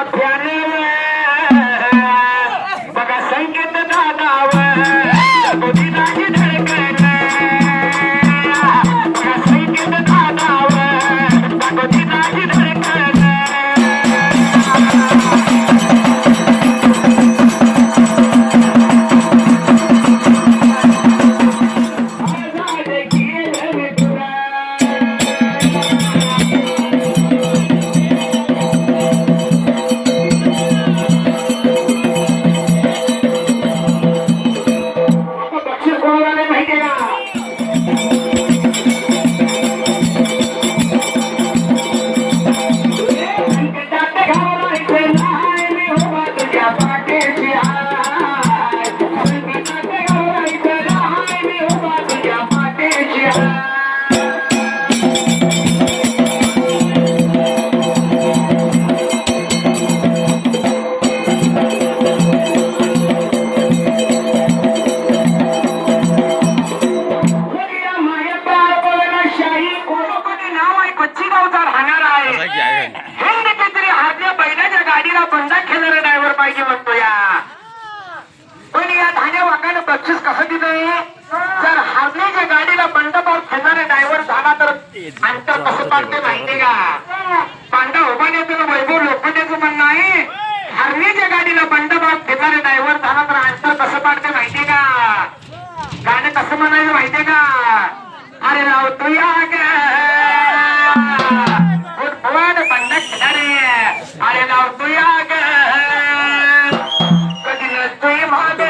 Fabiana पाहिजे म्हणतो या. पण या धान्या वाकानं बक्षीस कसं दिलं जर हारले जे गाडीला बंड पाऊस घेणारे ड्रायव्हर झाला तर अंतर कसं पाडते माहिती का? पांडा उभाने तुला वैभव लोखंडेचं म्हणणं आहे हरणे ज्या गाडीला बंड पाऊस घेणारे ड्रायव्हर झाला तर अंतर महादेव